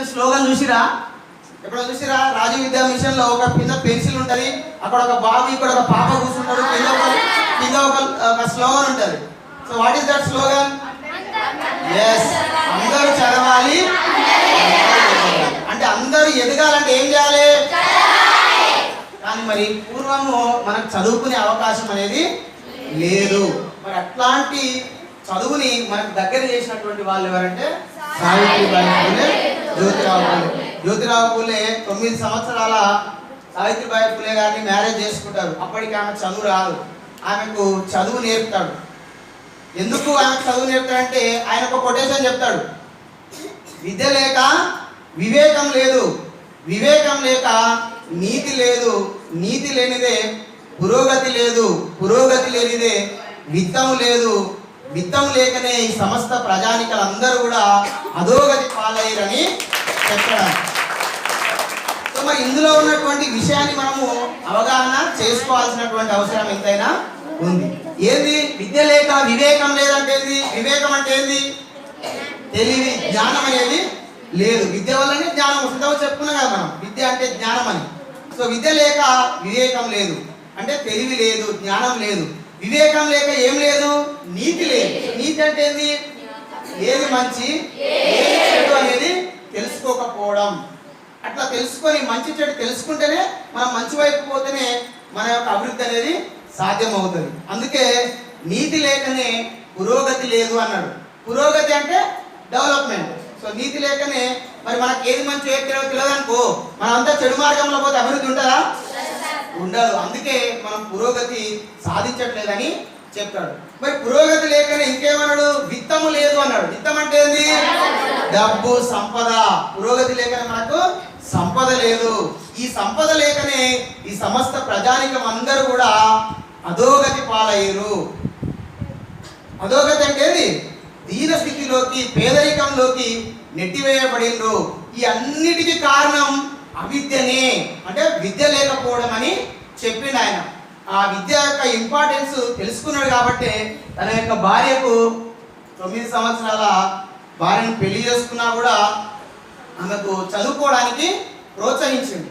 Machine slogan చూసిరా? ఎప్పుడో చూసిరా? రాజు విద్యా మిషన్లో ఒక కింద పెన్సిల్ ఉంటది అక్కడ ఒక బాబు ఇక్కడ ఒక పాప కూర్చుంటాడు కింద ఒక కింద ఒక ఒక స్లోగన్ ఉంటది. So what is that slogan yes అందరూ చదవాలి. అంటే అందరూ ఎదగాలంటే ఏం చేయాలి? కానీ మరి పూర్వము మనకు చదువుకునే అవకాశం అనేది లేదు. మరి అట్లాంటి చదువుని మనకు దగ్గర చేసినటువంటి వాళ్ళు ఎవరంటే? సావిత్రిబాయి జ్యోతిరావు పూలే. జ్యోతిరావు పూలే తొమ్మిది సంవత్సరాల సావిత్రిబాయి పూలే గారిని మ్యారేజ్ చేసుకుంటారు. అప్పటికి ఆమె చదువు రాదు. ఆమెకు చదువు నేర్పుతాడు. ఎందుకు ఆమెకు చదువు నేర్పుతాడంటే ఆయన ఒక కొటేషన్ చెప్తాడు. విద్య లేక వివేకం లేదు. వివేకం లేక నీతి లేదు. నీతి లేనిదే పురోగతి లేదు. పురోగతి లేనిదే విత్తం లేదు. విత్తం లేకనే ఈ సమస్త ప్రజానికలందరూ కూడా అధోగతి పాలయ్యారని చెప్పడం ఇందులో ఉన్నటువంటి విషయాన్ని మనము అవగాహన చేసుకోవాల్సినటువంటి అవసరం ఎంతైనా ఉంది. ఏంది? విద్య లేక వివేకం లేదంటే ఏంది? వివేకం అంటే ఏంది? తెలివి జ్ఞానం అనేది లేదు. విద్య వల్లనే జ్ఞానం వస్తుంది. చెప్పుకున్నాం కదా మనం. విద్య అంటే జ్ఞానం అని. సో విద్య లేక వివేకం లేదు. అంటే తెలివి లేదు జ్ఞానం లేదు. వివేకం లేక ఏం లేదు? నీతి లేదు. నీతి అంటే ఏంది? ఏది మంచి? ఏది చెడు అనేది తెలుసుకోకపోవడం. అట్లా తెలుసుకొని మంచి చెడు తెలుసుకుంటేనే మనం మంచి వైపు పోతేనే మన యొక్క అభివృద్ధి అనేది సాధ్యమవుతుంది. అందుకే నీతి లేకనే పురోగతి లేదు అన్నాడు. పురోగతి అంటే డెవలప్మెంట్. సో నీతి లేకనే మరి మనకి ఏది మంచి ఏది తెలియదు అనుకో మనమంతా చెడు మార్గంలో పోతే అభివృద్ధి ఉంటుందా? ఉండదు. అందుకే మనం పురోగతి సాధించట్లేదని చెప్పాడు మరి పురోగతి లేకనే ఇంకేమన్నాడు? విత్తము లేదు అన్నాడు. విత్తం అంటే ఏంది? డబ్బు సంపద. పురోగతి లేకనే మనకు సంపద లేదు. ఈ సంపద లేకనే ఈ సమస్త ప్రజానికం అందరూ కూడా అధోగతి పాలయ్యారు. అధోగతి అంటే దీన స్థితిలోకి పేదరికంలోకి నెట్టివేయబడిండ్రు. ఈ అన్నిటికీ కారణం అవిద్యనే. అంటే విద్య లేకపోవడం అని చెప్పిండు ఆయన. ఆ విద్య యొక్క ఇంపార్టెన్స్ తెలుసుకున్నాడు కాబట్టి తన యొక్క భార్యకు తొమ్మిది సంవత్సరాల భార్యను పెళ్ళి చేసుకున్నా కూడా ఆమెకు చదువుకోవడానికి ప్రోత్సహించింది.